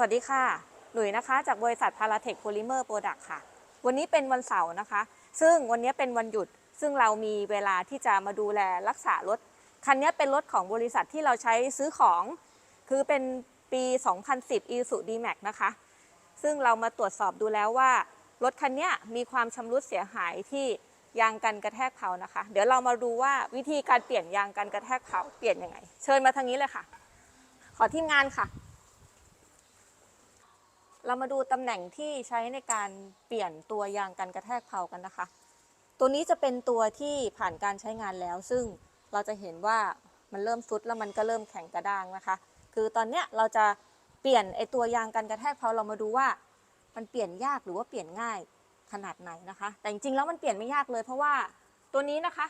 วัสดีค่ะหนุ่ยนะคะ จากบริษัทพาราเทคโพลิเมอร์โปรดักต์ค่ะ วันนี้เป็นวันเสาร์นะคะ ซึ่งวันนี้เป็นวันหยุด ซึ่งเรามีเวลาที่จะมาดูแลรักษารถ คันนี้เป็นรถของบริษัทที่เราใช้ซื้อของ คือเป็นปี 2010 i s u D-Max นะคะ ซึ่งเรามาตรวจสอบดูแล้วว่า รถคันนี้มีความชำรุดเสียหายที่ยางกันกระแทกเผานะคะ เดี๋ยวเรามาดูว่าวิธีการเปลี่ยนยางกันกระแทกเผาเปลี่ยนยังไง เชิญมาทางนี้เลยค่ะ ขอทีมงานค่ะ เรามาดูตำแหน่งที่ใช้ในการเปลี่ยนตัวยางกันกระแทกเผากันนะคะ ตัวนี้จะเป็นตัวที่ผ่านการใช้งานแล้ว ซึ่งเราจะเห็นว่ามันเริ่มซุดแล้วมันก็เริ่มแข็งกระด้างนะคะ คือตอนเนี้ยเราจะเปลี่ยนไอตัวยางกันกระแทกเผาเรามาดูว่า มันเปลี่ยนยากหรือว่าเปลี่ยนง่ายขนาดไหนนะคะ แต่จริงๆแล้วมันเปลี่ยนไม่ยากเลย เพราะว่าตัวนี้นะคะ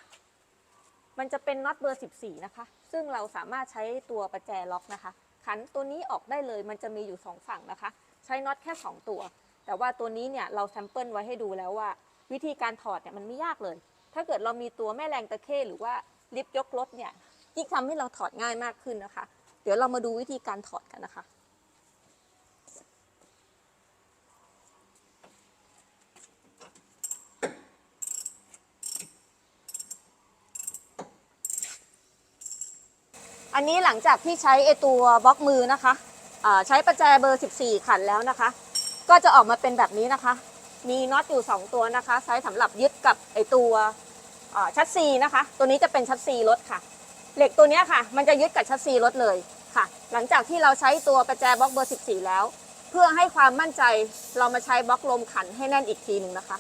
มันจะเป็นน็อตเบอร์ 14 นะคะ ซึ่งเราสามารถใช้ตัวประแจล็อกนะคะ ขันตัวนี้ออกได้เลย มันจะมีอยู่ 2 ฝั่งนะคะ ใช้น็อตแค่ 2 ตัว แต่ว่าตัวนี้เนี่ยเราแซมเปิลไว้ให้ดูแล้วว่า วิธีการถอดเนี่ยมันไม่ยากเลย ถ้าเกิดเรามีตัวแม่แรงตะเข้หรือว่าลิฟต์ยกรถเนี่ยยิ่งทำให้เราถอดง่ายมากขึ้นนะคะ เดี๋ยวเรามาดูวิธีการถอดกันนะคะอันนี้หลังจากที่ใช้ไอตัวบล็อกมือนะคะ ใช้ประแจเบอร์ 14 ขันแล้วนะคะ ก็จะออกมาเป็นแบบนี้นะคะ มีน็อตอยู่ 2 ตัวนะคะใช้สำหรับยึดกับไอตัวชัดซีนะคะ ตัวนี้จะเป็นชัดซีรถค่ะ เหล็กตัวนี้ค่ะ มันจะยึดกับชัดซีรถเลยค่ะ หลังจากที่เราใช้ตัวประแจบล็อกเบอร์ 14 แล้ว เพื่อให้ความมั่นใจเรามาใช้บล็อกลมขันให้แน่นอีกทีหนึ่งนะคะ